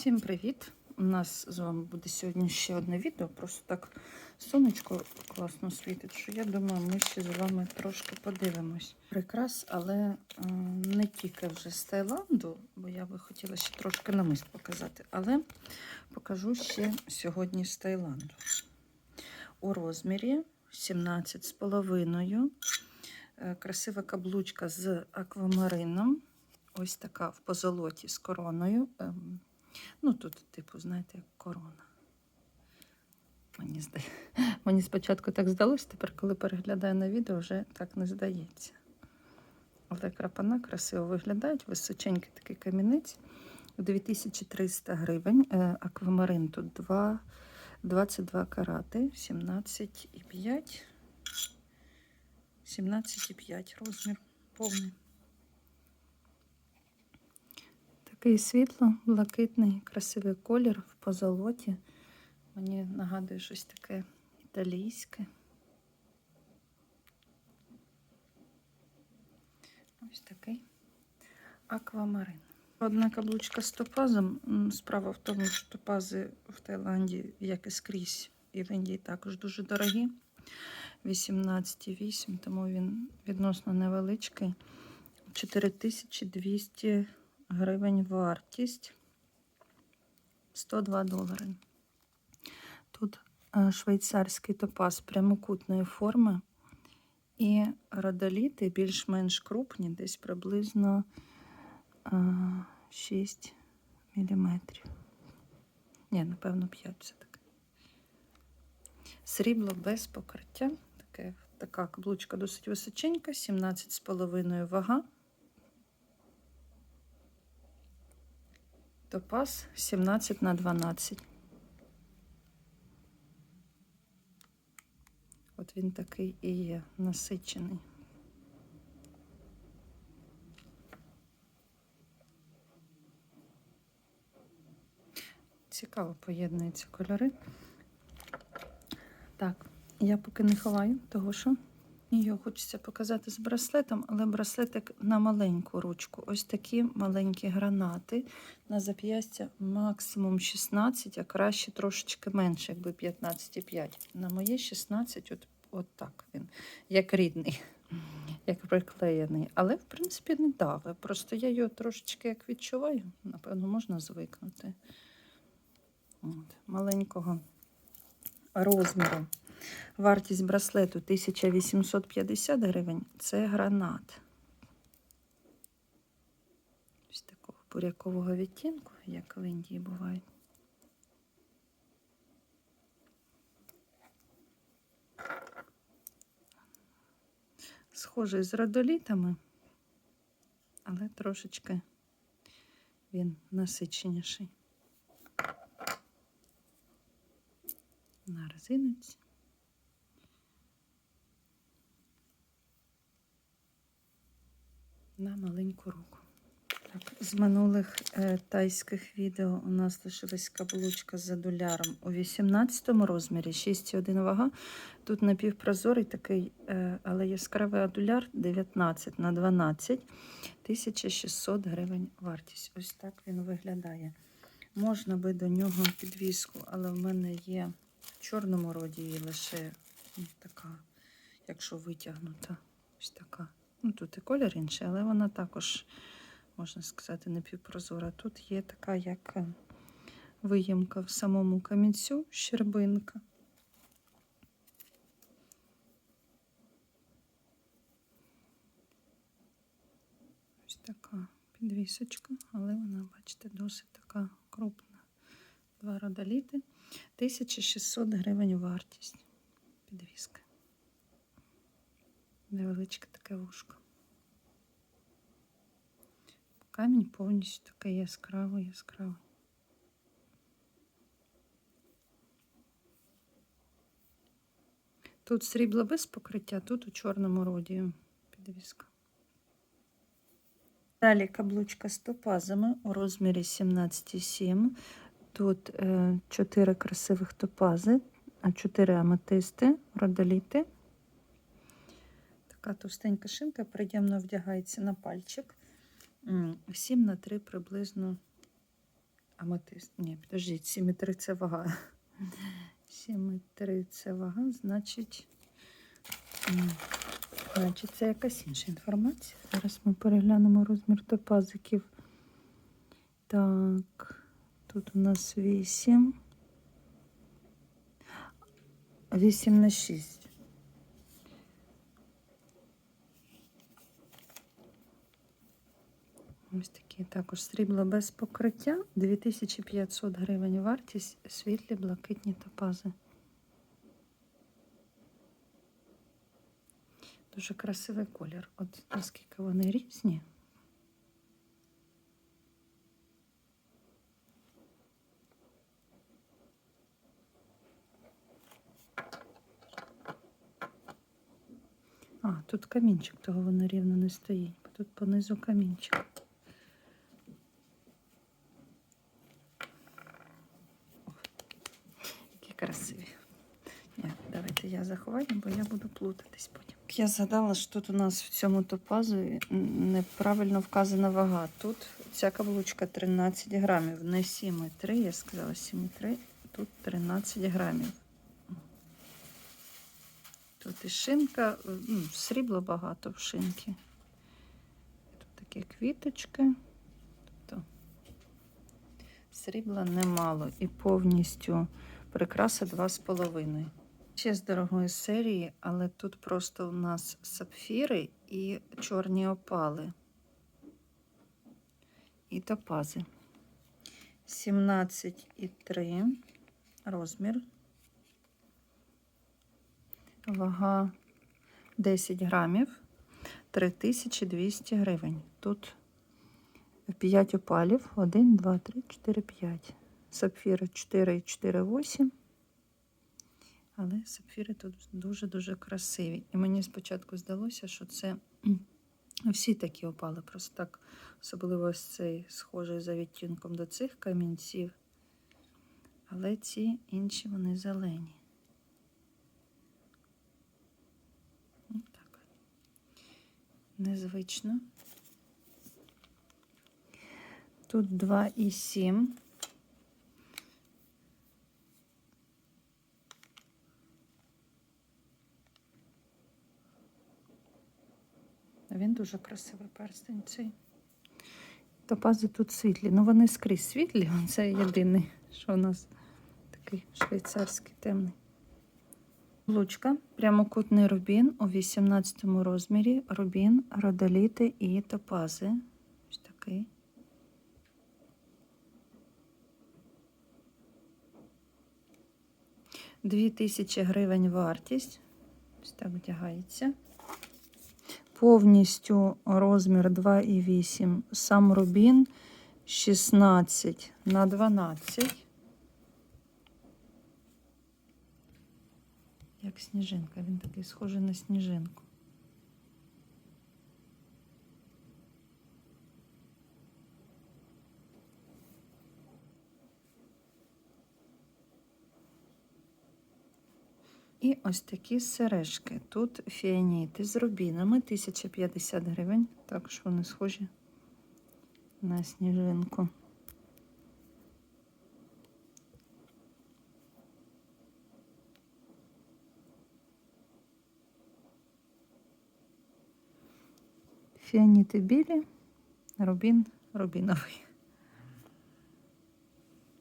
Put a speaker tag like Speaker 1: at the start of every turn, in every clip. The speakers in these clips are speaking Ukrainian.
Speaker 1: Всім привіт! У нас з вами буде сьогодні ще одне відео. Просто так сонечко класно світить, що я думаю, ми ще з вами трошки подивимось. Прикрас, але е, не тільки вже з Таїланду, бо я би хотіла ще трошки намист показати, але покажу ще сьогодні з Таїланду. У розмірі 17,5. Е, Красива каблучка з аквамарином. Ось така в позолоті з короною. Ну, тут, типу, знаєте, як корона. Мені, здає... Мені спочатку так здалося, тепер, коли переглядаю на відео, вже так не здається. Але крапана красиво виглядають, височенький такий камінець. 2300 гривень. Е, Аквамарин тут 2, 22 карати, 17,5. 17,5 розмір повний. Такий світло, блакитний, красивий колір в позолоті. Мені нагадує щось таке італійське. Ось такий аквамарин. Одна каблучка з топазом. Справа в тому, що топази в Таїланді, як і скрізь, і в Індії також дуже дорогі. 18,8, тому він відносно невеличкий. 4200 гривень вартість 102 долари. Тут е, швейцарський топаз прямокутної форми і родоліти більш-менш крупні, десь приблизно е, 6 мм. Ні, напевно, 5 все-таки. Срібло без покриття. Така каблучка досить височенька, 17,5 вага. Топаз 17 на 12. От він такий і є насичений. Цікаво поєднуються кольори. Так, я поки не ховаю, того що його хочеться показати з браслетом, але браслетик на маленьку ручку. Ось такі маленькі гранати. На зап'ястя максимум 16, а краще трошечки менше, якби 15,5. На моє 16, от, от так він, як рідний, як приклеєний. Але, в принципі, не даве. Просто я його трошечки як відчуваю. Напевно, можна звикнути. От, маленького розміру. Вартість браслету 1850 гривень. Це гранат. Ось такого бурякового відтінку, як в Індії бувають. Схожий з родолітами, але трошечки він насиченіший. На резиночці. На маленьку руку. Так, з минулих е, тайських відео у нас лишилась каблучка з адуляром у 18 розмірі, 6,1 вага. Тут напівпрозорий такий, е, але яскравий адуляр 19 на 12, 1600 гривень вартість. Ось так він виглядає. Можна би до нього підвіску, але в мене є в чорному роді і лише така, якщо витягнута, ось така. Ну, тут і колір інший, але вона також, можна сказати, напівпрозора. Тут є така, як е, виємка в самому камінцю, щербинка. Ось така підвісочка, але вона, бачите, досить така крупна. Два родоліти. 1600 гривень вартість підвіски. Невеличке таке вушко. Камінь повністю такий яскравий, яскравий. Тут срібло без покриття, тут у чорному роді підвіска. Далі каблучка з топазами у розмірі 17,7. Тут е, 4 красивих топази, 4 аметисти, родоліти. Така товстенька шинка приємно вдягається на пальчик. 7 на 3 приблизно Аметист. Ні, підождіть, 7,3 це вага. 7,3 це вага, значить. Значить, це якась інша інформація. Зараз ми переглянемо розмір топазиків. Так, тут у нас 8. 8 на 6. Ось такі також срібло без покриття. 2500 гривень вартість, світлі блакитні топази. Дуже красивий колір. От наскільки вони різні. А, тут камінчик, того воно рівно не стоїть. бо Тут понизу камінчик. Які красиві. Ні, давайте я заховаю, бо я буду плутатись потім. Я згадала, що тут у нас в цьому топазу неправильно вказана вага. Тут ця каблучка 13 грамів, не 7,3, я сказала 7,3, тут 13 грамів. Тут і шинка, ну, срібла багато в шинки. Тут такі квіточки. Тобто срібла немало і повністю прикраса 2,5. Ще з дорогої серії, але тут просто у нас сапфіри і чорні опали. І топази. 17,3 розмір. Вага 10 грамів, 3200 гривень. Тут 5 опалів, 1, 2, 3, 4, 5. Сапфіри 4 і 4, 8. Але сапфіри тут дуже-дуже красиві. І мені спочатку здалося, що це всі такі опали. Просто так, особливо ось цей схожий за відтінком до цих камінців. Але ці інші вони зелені. Ось так. Незвично. Тут 2,7. Він дуже красивий перстень цей. Топази тут світлі. Ну вони скрізь світлі. Це єдиний, що у нас такий швейцарський темний. Лучка, прямокутний рубін у 18 розмірі, рубін, родоліти і топази. Ось такий. Дві тисячі гривень вартість. Ось так вдягається. Повністю розмір 2,8. Сам рубін 16 на 12. Як сніжинка, він такий схожий на сніжинку. І ось такі сережки. Тут фіаніти з рубінами 1050 гривень. Також вони схожі на сніжинку. Фіаніти білі, рубін рубіновий.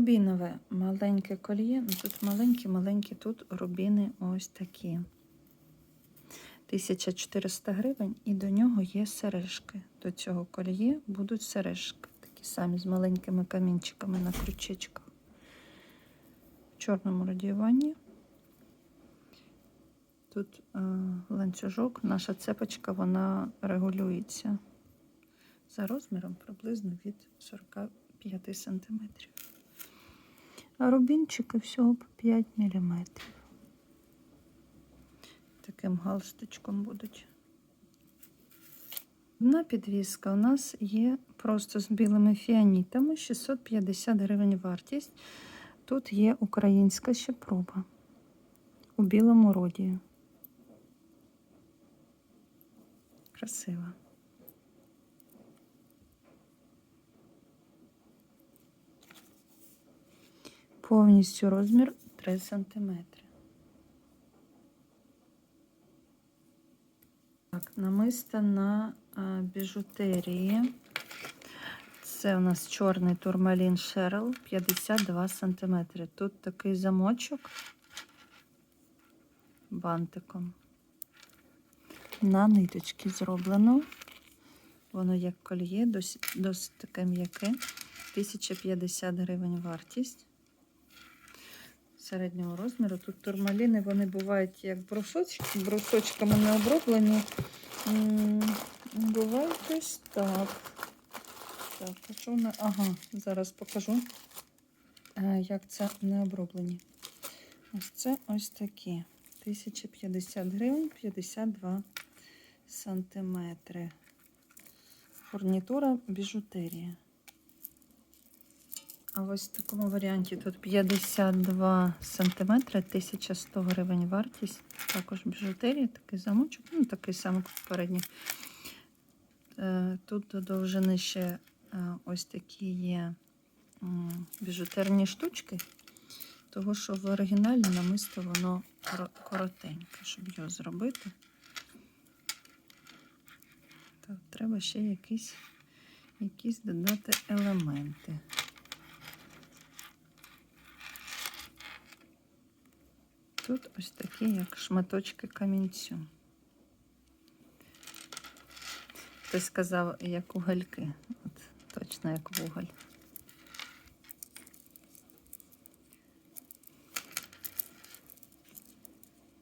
Speaker 1: Рубінове маленьке кольє. Ну, тут маленькі-маленькі, тут рубіни ось такі. 1400 гривень, і до нього є сережки. До цього кольє будуть сережки. Такі самі з маленькими камінчиками на крючечках. В чорному радіюванні. Тут е, ланцюжок, наша цепочка, вона регулюється за розміром приблизно від 45 сантиметрів. А рубінчики всього по 5 мм. Таким галстучком будуть. Одна підвіска у нас є просто з білими фіанітами 650 гривень вартість. Тут є українська ще проба у білому роді. Красиво. Повністю розмір 3 см. Так, намисто на а, біжутерії. Це у нас чорний турмалін Шерл 52 см. Тут такий замочок бантиком. На ниточки зроблено. Воно як кольє, досить, досить таке м'яке. 1050 гривень вартість середнього розміру. Тут турмаліни вони бувають як брусочки, брусочками не оброблені. Бувають ось так. Так, а що вона? Ага, зараз покажу, е, як це не оброблені. Ось це ось такі. 1050 гривень, 52 сантиметри. Фурнітура біжутерія. А ось в такому варіанті тут 52 сантиметри, 1100 гривень вартість. Також біжутерія, такий замочок, ну такий самий попередній. Е, Тут до довжини ще е, ось такі є біжутерні штучки, того що в оригіналі намисто воно коротеньке, щоб його зробити. То треба ще якісь, якісь додати елементи. Тут ось такі, як шматочки камінцю. Хтось сказав, як угольки. От, точно як вуголь.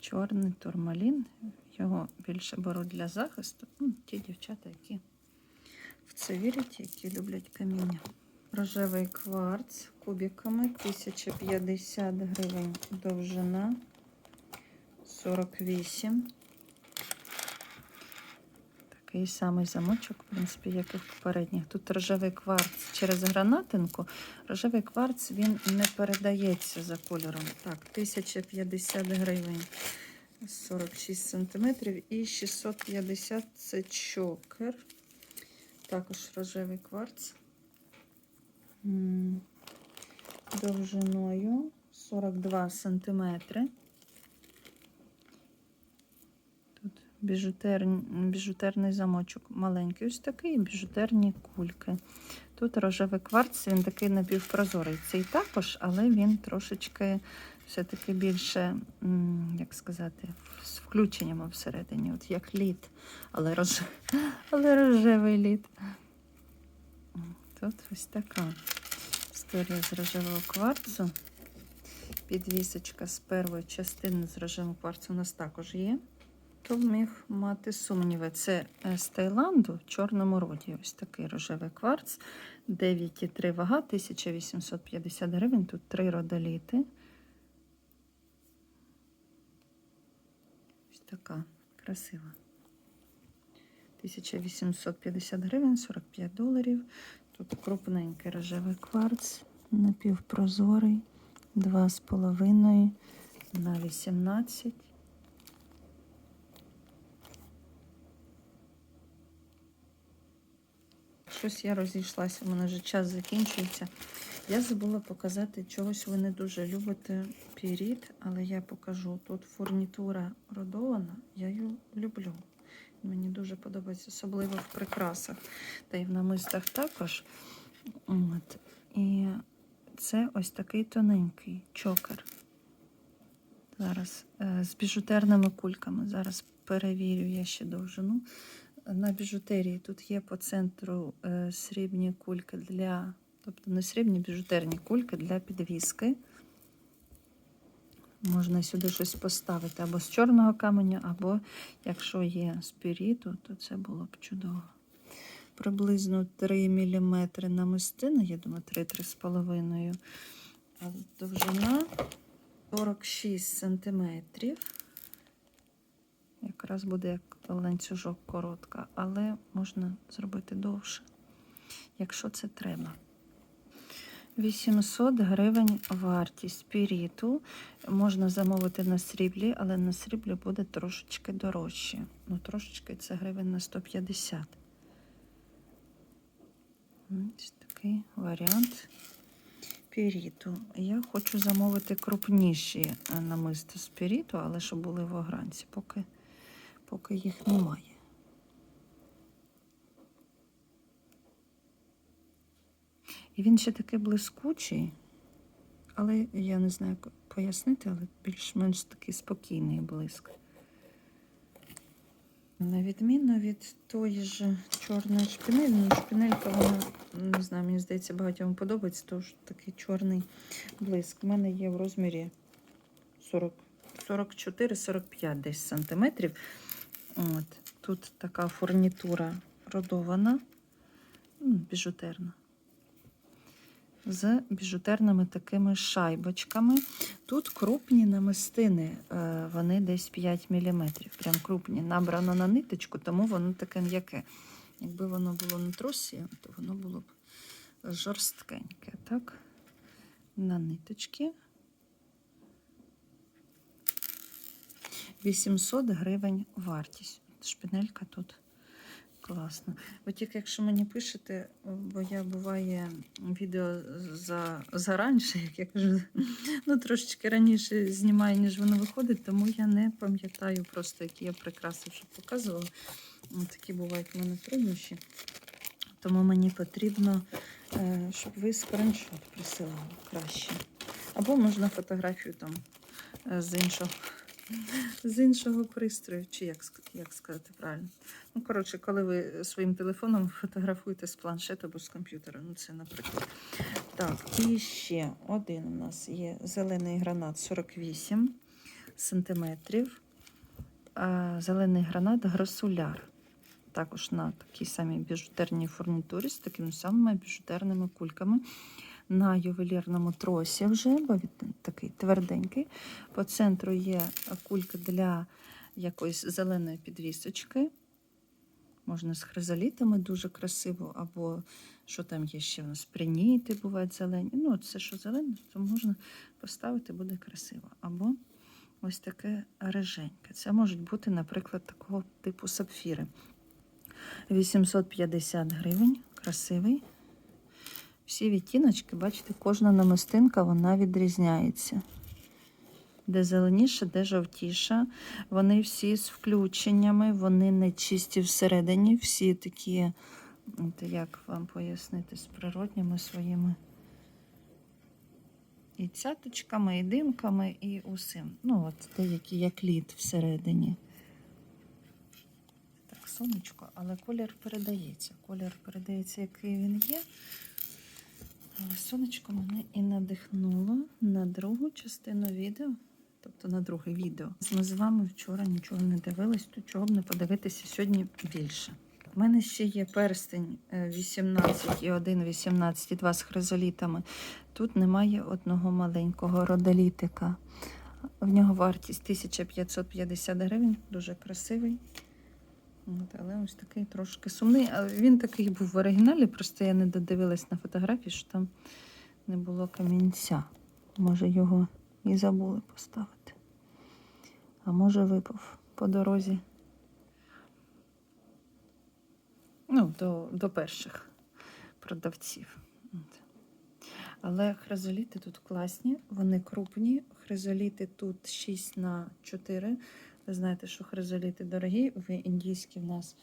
Speaker 1: Чорний турмалін. Його більше беруть для захисту. Ну, ті дівчата, які в це вірять, які люблять каміння. Рожевий кварц кубиками 1050 гривень довжина 48. Такий самий замочок, в принципі, як і в попередніх. Тут рожевий кварц через гранатинку. Рожевий кварц він не передається за кольором. Так, 1050 гривень 46 сантиметрів і 650 це чокер. Також рожевий кварц. Довжиною 42 сантиметри. Тут біжутерн, біжутерний замочок маленький, ось такий, і біжутерні кульки. Тут рожевий кварц, він такий напівпрозорий. Цей також, але він трошечки все-таки більше, як сказати, з включеннями всередині, от як лід, але, рож... але рожевий лід. Тут ось така історія з рожевого кварцу. Підвісочка з першої частини з рожевого кварцу у нас також є. Хто міг мати сумніви? Це е, з Таїланду в чорному роді. Ось такий рожевий кварц. 9,3 вага, 1850 гривень. Тут три родоліти. Ось така красива. 1850 гривень, 45 доларів. Тут крупненький рожевий кварц, напівпрозорий, 2,5 на 18. Щось я розійшлася, у мене вже час закінчується. Я забула показати чогось ви не дуже любите піріт, але я покажу. Тут фурнітура родована, я її люблю. Мені дуже подобається, особливо в прикрасах. Та й в намистах також. От. І це ось такий тоненький чокер. Зараз е, з біжутерними кульками. Зараз перевірю я ще довжину. На біжутерії тут є по центру е, срібні кульки для, тобто не срібні біжутерні кульки для підвіски. Можна сюди щось поставити або з чорного каменю, або якщо є з піріту, то це було б чудово. Приблизно 3 мм намистина, я думаю, 3-3,5 а довжина 46 см. Якраз буде як ланцюжок коротка, але можна зробити довше, якщо це треба. 800 гривень вартість піріту. Можна замовити на сріблі, але на сріблі буде трошечки дорожче. Ну, трошечки це гривень на 150. Ось такий варіант. спіріту. Я хочу замовити крупніші е, намисто спіріту, але щоб були в огранці, поки, поки їх немає. І він ще такий блискучий, але я не знаю, як пояснити, але більш-менш такий спокійний блиск. На відміну від тої ж чорної шпинелі, ну шпинелька, вона, не знаю, мені здається, багатьом подобається, що такий чорний блиск. У мене є в розмірі 40, 44-45 десь сантиметрів. От. Тут така фурнітура родована, біжутерна. З біжутерними такими шайбочками. Тут крупні намистини, е, вони десь 5 мм. Прям крупні. Набрано на ниточку, тому воно таке м'яке. Якби воно було на тросі, то воно було б жорсткеньке. Так? На ниточки. 800 гривень вартість. Шпинелька тут класна. Ви тільки якщо мені пишете, бо я буває відео за, заранше, як я кажу, ну трошечки раніше знімаю, ніж воно виходить, тому я не пам'ятаю просто, які я прикраси вже показувала. Такі бувають в мене труднощі. Тому мені потрібно, е, щоб ви скриншот присилали краще. Або можна фотографію там е, з іншого. З іншого пристрою, чи як, як сказати правильно. Ну, коротше, коли ви своїм телефоном фотографуєте з планшету або з комп'ютера, ну це, наприклад. Так, і ще один у нас є зелений гранат 48 сантиметрів. Зелений гранат грасуляр. Також на такій самій біжутерній фурнітурі з такими самими біжутерними кульками. На ювелірному тросі вже, бо він такий тверденький. По центру є кулька для якоїсь зеленої підвісочки. Можна з хризалітами дуже красиво, або що там є ще у нас приніти бувають зелені. Ну, все, що зелене, то можна поставити, буде красиво. Або ось таке реженьке. Це можуть бути, наприклад, такого типу сапфіри. 850 гривень, красивий. Всі відтіночки, бачите, кожна намистинка вона відрізняється. Де зеленіша, де жовтіша. Вони всі з включеннями, вони не чисті всередині, всі такі, як вам пояснити, з природніми своїми і цяточками, і димками, і усім. Ну, от деякі як лід всередині. Так, сонечко, але колір передається. Колір передається, який він є. Сонечко мене і надихнуло на другу частину відео, тобто на друге відео. Ми з вами вчора нічого не дивились, то чого б не подивитися сьогодні більше. У мене ще є перстень е, 18 і один 18 і два з хризолітами. Тут немає одного маленького родолітика. В нього вартість 1550 гривень, дуже красивий. Але ось такий трошки сумний. Він такий був в оригіналі, просто я не додивилась на фотографії, що там не було камінця. Може, його і забули поставити. А може, випав по дорозі. Ну, до, до перших продавців. Але хризоліти тут класні, вони крупні. Хризоліти тут 6 на 4. Ви знаєте, що хризоліти дорогі, в індійські в нас.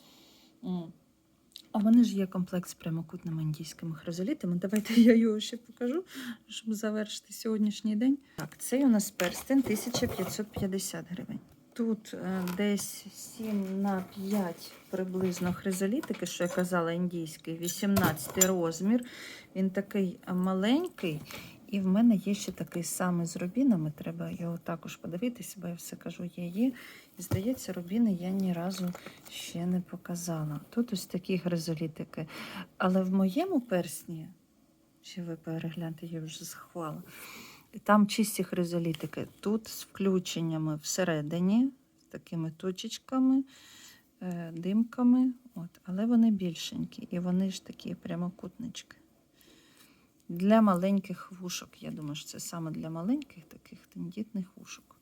Speaker 1: А в мене ж є комплект з прямокутними індійськими хризолітами. Давайте я його ще покажу, щоб завершити сьогоднішній день. Так, цей у нас перстень 1550 гривень. Тут е, десь 7 на 5 приблизно хризолітики, що я казала, індійський, 18 розмір. Він такий маленький. І в мене є ще такий самий з рубінами. Треба його також подивитися, бо я все кажу, є є. І здається, рубіни я ні разу ще не показала. Тут ось такі гризолітики. Але в моєму персні, ще ви перегляньте, я вже захвала. Там чисті хризолітики. Тут з включеннями всередині, з такими точечками, е, димками. От. Але вони більшенькі. І вони ж такі прямокутнички. Для маленьких вушок. Я думаю, що це саме для маленьких таких тендітних вушок.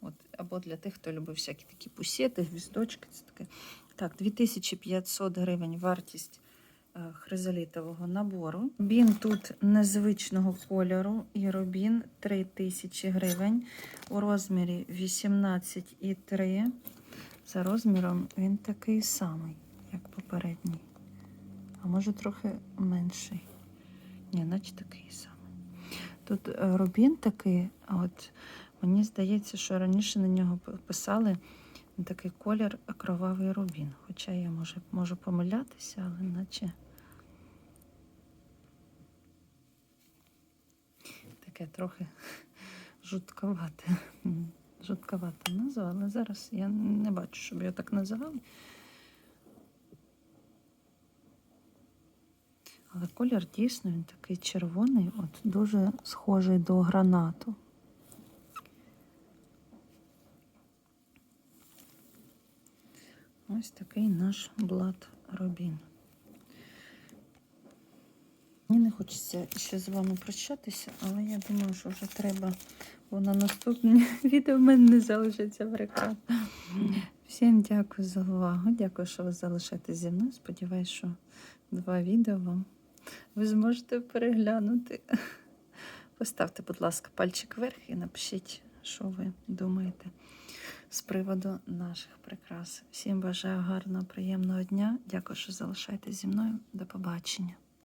Speaker 1: От, або для тих, хто любить всякі такі пусети, гвіздочки. Це таке. Так, 2500 гривень вартість е, хризолітового набору. Рубін тут незвичного кольору і рубін 3000 гривень у розмірі 18,3. За розміром він такий самий, як попередній. А може трохи менший. Ні, наче такий самий. Тут е, рубін такий, от мені здається, що раніше на нього писали такий колір кровавий рубін. Хоча я може, можу помилятися, але наче таке трохи жутковате. Жутковата назва, але зараз я не бачу, щоб його так називали. Але колір дійсно він такий червоний, от дуже схожий до гранату. Ось такий наш блат Робін. Мені не хочеться ще з вами прощатися, але я думаю, що вже треба, бо на наступне відео в мене не залишиться прекрасно. Всім дякую за увагу. Дякую, що ви залишаєтесь зі мною. Сподіваюсь, що два відео вам ви зможете переглянути. Поставте, будь ласка, пальчик вверх і напишіть, що ви думаєте з приводу наших прикрас. Всім бажаю гарного, приємного дня. Дякую, що залишаєтесь зі мною. До побачення.